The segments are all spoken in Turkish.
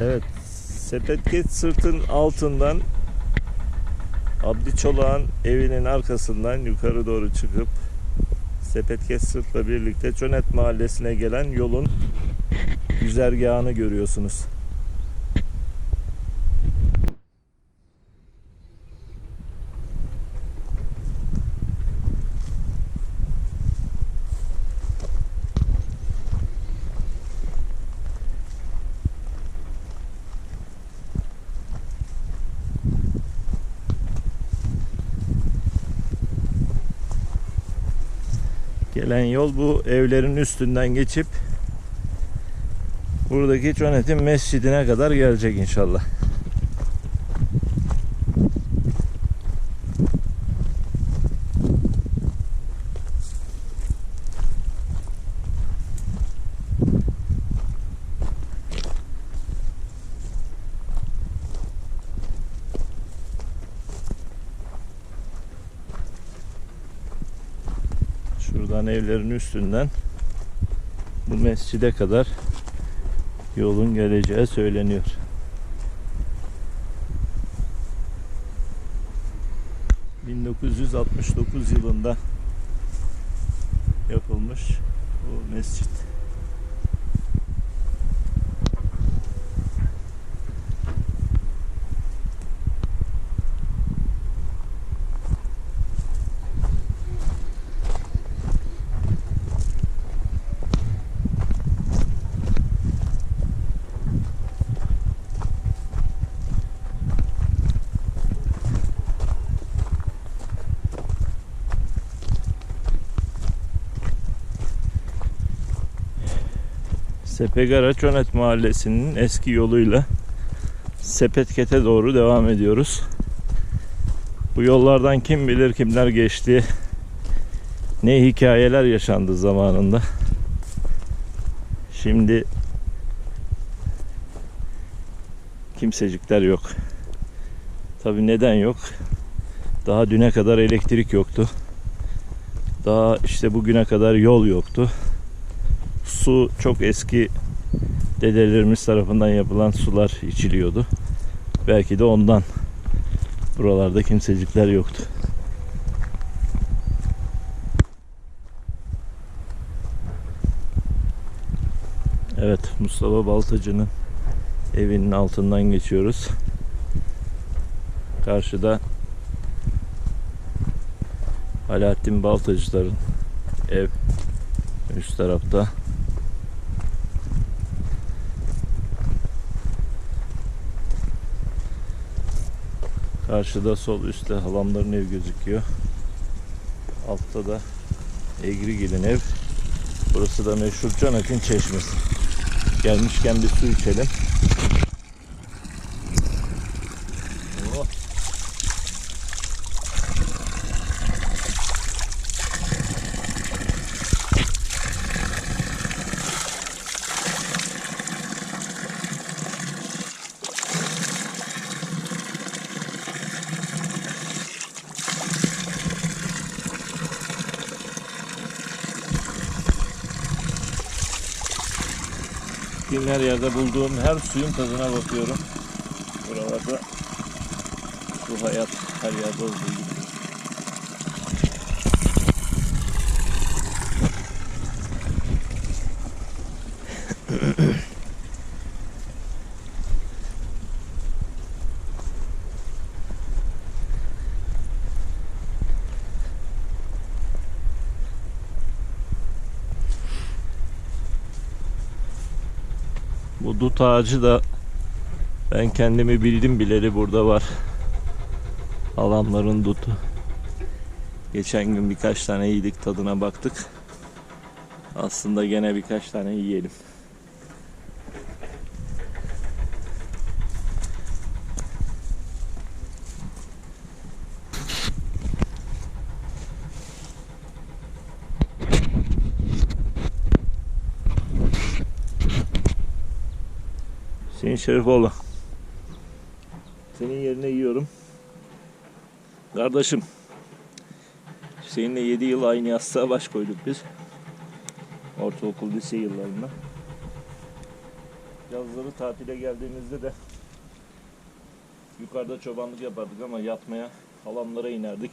Evet. Sepetket sırtın altından Abdi Çolak'ın evinin arkasından yukarı doğru çıkıp Sepetket sırtla birlikte Çönet Mahallesi'ne gelen yolun güzergahını görüyorsunuz. Gelen yol bu evlerin üstünden geçip buradaki Çönet'in mescidine kadar gelecek inşallah. Şuradan evlerin üstünden bu mescide kadar yolun geleceği söyleniyor. ...1969 yılında yapılmış bu mescit. Sepegara Çönet Mahallesi'nin eski yoluyla Sepetket'e doğru devam ediyoruz. Bu yollardan kim bilir kimler geçti. Ne hikayeler yaşandı zamanında. Şimdi kimsecikler yok. Tabi neden yok? Daha düne kadar elektrik yoktu. Daha işte bugüne kadar yol yoktu su çok eski dedelerimiz tarafından yapılan sular içiliyordu. Belki de ondan buralarda kimsecikler yoktu. Evet Mustafa Baltacı'nın evinin altından geçiyoruz. Karşıda Alaaddin Baltacıların ev üst tarafta Karşıda sol üstte halamların ev gözüküyor. Altta da Egrigil'in ev. Burası da meşhur Canak'ın çeşmesi. Gelmişken bir su içelim. Gittiğim her yerde bulduğum her suyun tadına bakıyorum. Buralarda su hayat her yerde olduğu gibi. Bu dut ağacı da ben kendimi bildim bileli burada var. Alanların dutu. Geçen gün birkaç tane yedik tadına baktık. Aslında gene birkaç tane yiyelim. Hüseyin Şerifoğlu. Senin yerine yiyorum. Kardeşim. Hüseyin'le 7 yıl aynı yastığa baş koyduk biz. Ortaokul lise yıllarında. Yazları tatile geldiğimizde de yukarıda çobanlık yapardık ama yatmaya halamlara inerdik.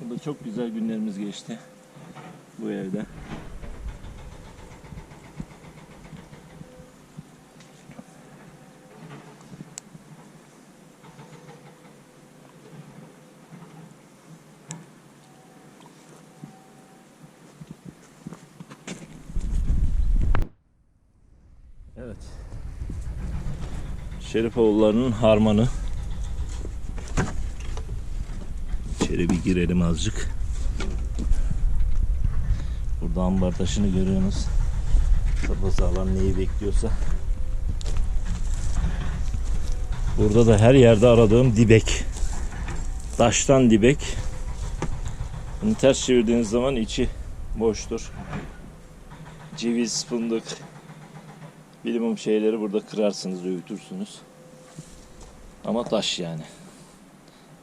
Burada çok güzel günlerimiz geçti bu evde. Evet. Şerifoğullarının harmanı. İçeri bir girelim azıcık. Burada ambar taşını görüyorsunuz. Sapasağlam neyi bekliyorsa. Burada da her yerde aradığım dibek. Taştan dibek. Bunu ters çevirdiğiniz zaman içi boştur. Ceviz, fındık, Bilimum şeyleri burada kırarsınız, öğütürsünüz. Ama taş yani.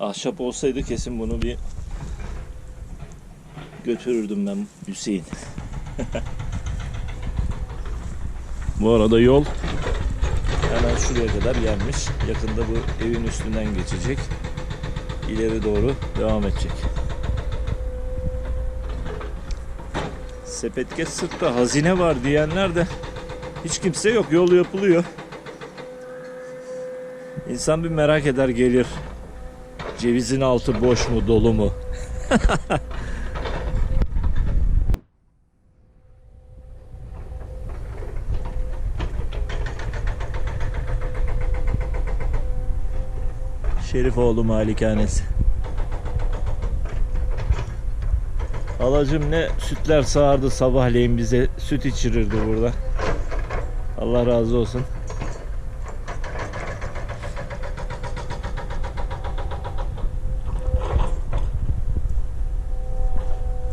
Ahşap olsaydı kesin bunu bir götürürdüm ben Hüseyin. bu arada yol hemen şuraya kadar gelmiş. Yakında bu evin üstünden geçecek. İleri doğru devam edecek. Sepetket sırtta hazine var diyenler de hiç kimse yok. Yol yapılıyor. İnsan bir merak eder gelir. Cevizin altı boş mu dolu mu? Şerifoğlu Malikanesi. Alacım ne sütler sağardı sabahleyin bize süt içirirdi burada. Allah razı olsun.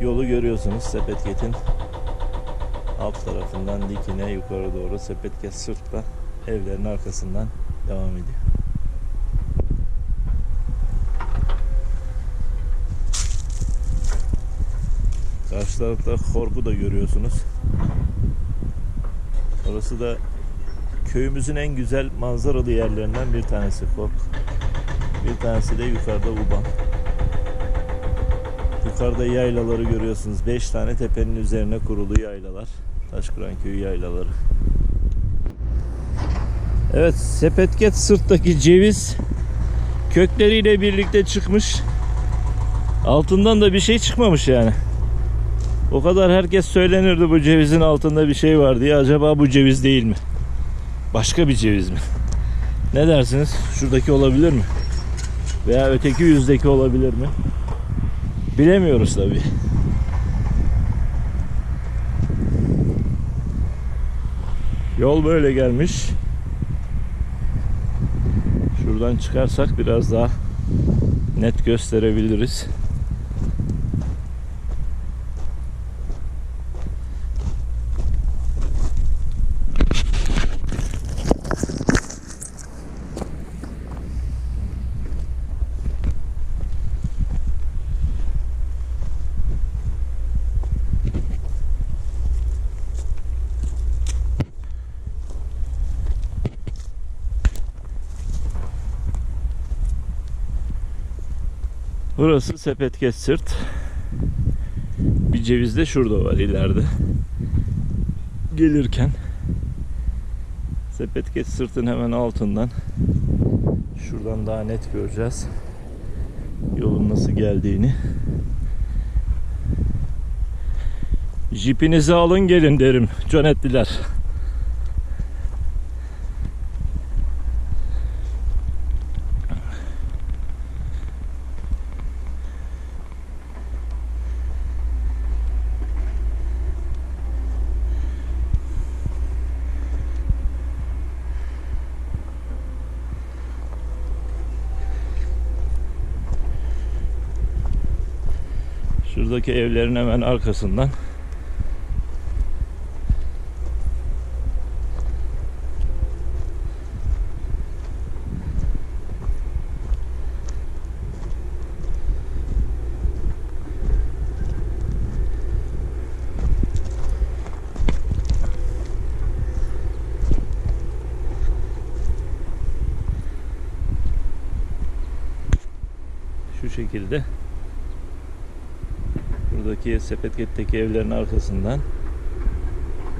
Yolu görüyorsunuz Sepetget'in alt tarafından dikine yukarı doğru Sepetget sırtla evlerin arkasından devam ediyor. Karşı tarafta Korku da görüyorsunuz. Orası da köyümüzün en güzel manzaralı yerlerinden bir tanesi Kork. Bir tanesi de yukarıda Uban. Yukarıda yaylaları görüyorsunuz. 5 tane tepenin üzerine kurulu yaylalar. Taşkıran köyü yaylaları. Evet, Sepetket sırttaki ceviz kökleriyle birlikte çıkmış. Altından da bir şey çıkmamış yani. O kadar herkes söylenirdi bu cevizin altında bir şey var diye. Acaba bu ceviz değil mi? Başka bir ceviz mi? Ne dersiniz? Şuradaki olabilir mi? Veya öteki yüzdeki olabilir mi? Bilemiyoruz tabii. Yol böyle gelmiş. Şuradan çıkarsak biraz daha net gösterebiliriz. Burası Sepetket Sırt. Bir ceviz de şurada var ileride. Gelirken Sepetket Sırt'ın hemen altından şuradan daha net göreceğiz. Yolun nasıl geldiğini. Jipinizi alın gelin derim Cönetliler. Şuradaki evlerin hemen arkasından. Şu şekilde buradaki Sepetget'teki evlerin arkasından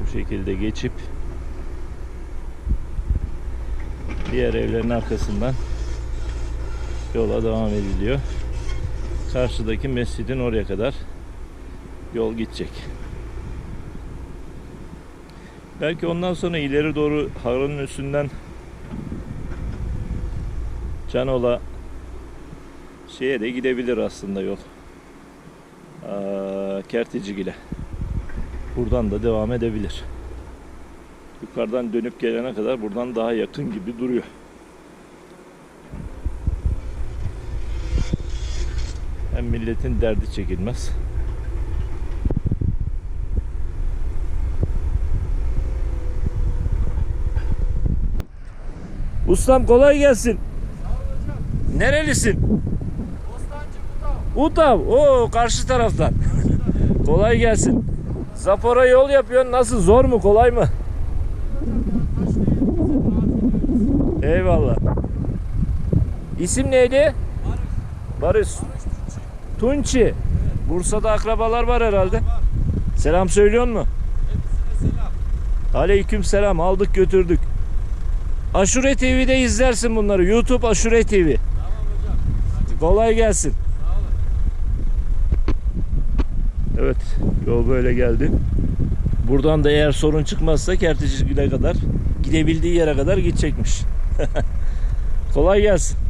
bu şekilde geçip diğer evlerin arkasından yola devam ediliyor. Karşıdaki mescidin oraya kadar yol gidecek. Belki ondan sonra ileri doğru Harun'un üstünden Canola şeye de gidebilir aslında yol. Aa, Kerticigil'e. Buradan da devam edebilir. Yukarıdan dönüp gelene kadar buradan daha yakın gibi duruyor. Hem milletin derdi çekilmez. Ustam kolay gelsin. Nerelisin? Utav. Oo karşı taraftan. Kolay gelsin. Zapora yol yapıyorsun. Nasıl? Zor mu? Kolay mı? Eyvallah. İsim neydi? Barış. Tunçi. Bursa'da akrabalar var herhalde. Selam söylüyor mu? Aleyküm selam. Aldık götürdük. Aşure TV'de izlersin bunları. YouTube Aşure TV. Kolay gelsin. Evet, yol böyle geldi. Buradan da eğer sorun çıkmazsa Kerticik'e kadar gidebildiği yere kadar gidecekmiş. Kolay gelsin.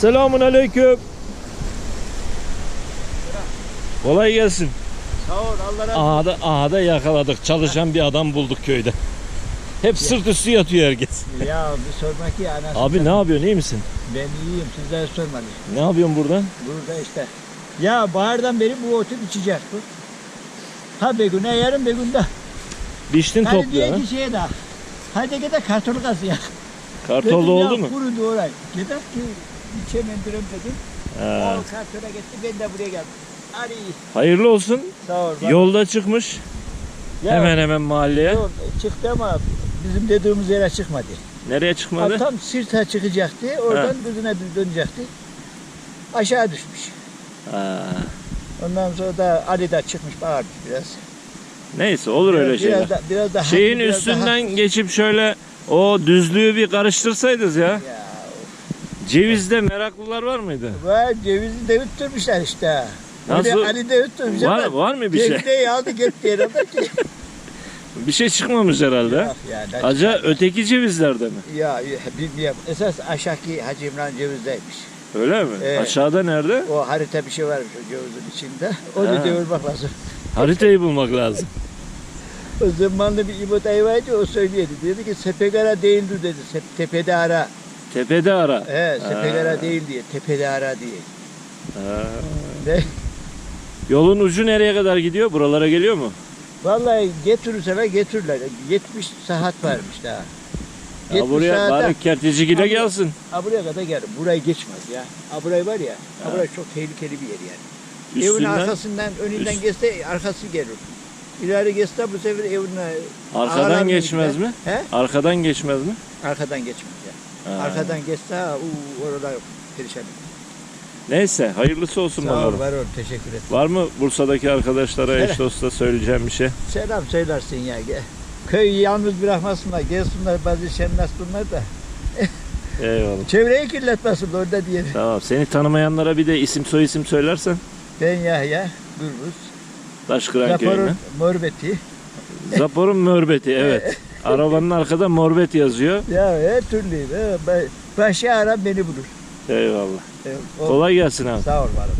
Selamun aleyküm. Kolay gelsin. Sağ ol Allah razı olsun. Ahada, ahada yakaladık. Çalışan bir adam bulduk köyde. Hep sırt üstü yatıyor herkes. Ya bir sormak ya anasını. Abi ne yapıyorsun iyi misin? Ben iyiyim sizler sormadınız. Ne yapıyorsun burada? Burada işte. Ya bahardan beri bu otu içeceğiz bu. Ha bir güne yarın bir günde. Biçtin Hadi topluyor diye ha? ki şeye daha. Hadi gide kartolu kazı ya. Kartolda Dedim oldu mu? Kurudu orayı. Gider ki içemendirim dedim. Ha. O kartola gitti ben de buraya geldim. Hadi. Hayırlı olsun. Sağ ol. bak. Yolda çıkmış. Ya, Hemen hemen mahalleye. yol çıktı ama bizim dediğimiz yere çıkmadı. Nereye Ha, çıkmadı? tam sirta çıkacaktı. Oradan düzüne düz dönecekti. Aşağı düşmüş. Ha. Ondan sonra da Ali de çıkmış bağırmış biraz. Neyse olur öyle biraz, şeyler. Biraz, da, biraz daha Şeyin biraz üstünden geçip şöyle o düzlüğü bir karıştırsaydınız ya. Daha, ya, Cevizde meraklılar var mıydı? var cevizi de ütürmüşler işte. Nasıl? Ali, Ali de ütürmüş Var, ama var mı bir şey? Cevizi aldı gitti herhalde ki. Bir şey çıkmamış herhalde. Yok ya, ne Aca çıkar? öteki cevizlerde mi? Ya bilmiyorum. Esas aşağıki Hacı İmran cevizdeymiş. Öyle mi? Evet. Aşağıda nerede? O harita bir şey varmış o cevizin içinde. Onu Ha. devirmek lazım. Haritayı bulmak lazım. O zamanlı bir İbo dayı vardı o söylüyordu. Dedi ki Sepegara değildir dedi. Sep, tepede ara. Tepede ara. He, Sepegara Ha. değil diye. Tepede ara diye. Ha. Ne? Yolun ucu nereye kadar gidiyor? Buralara geliyor mu? Vallahi getirirseler getirirler. 70 saat varmış daha. Ya 70 buraya saate- bari kertecigile Abi- gelsin. Ha buraya kadar geldim. Burayı geçmez ya. Ha burayı var ya. Ha burası çok tehlikeli bir yer yani. Evin Üstünden arkasından, önünden üst- geçse arkası gelir. İleri geçse bu sefer evin arkadan ağlarına geçmez mi? He? Arkadan geçmez mi? Arkadan geçmez. Ha. Arkadan geçse uu, orada perişan. Neyse hayırlısı olsun Sağ ol, bakalım. var ol, teşekkür ederim. Var mı Bursa'daki arkadaşlara, eş dosta söyleyeceğim bir şey? Selam söylersin ya. Köyü yalnız bırakmasınlar. Gelsinler bazı şenlasınlar da. Eyvallah. Çevreyi kirletmesin orada diye. Tamam. Seni tanımayanlara bir de isim soy isim söylersen. Ben Yahya Gürbüz. Taşkıran Raporun köyünden. Morbeti. Zapor'un mörbeti evet. Arabanın arkada morbet yazıyor. Ya her türlü. Başı aram beni bulur. Eyvallah. E, o- Kolay gelsin abi. Sağ ol varım.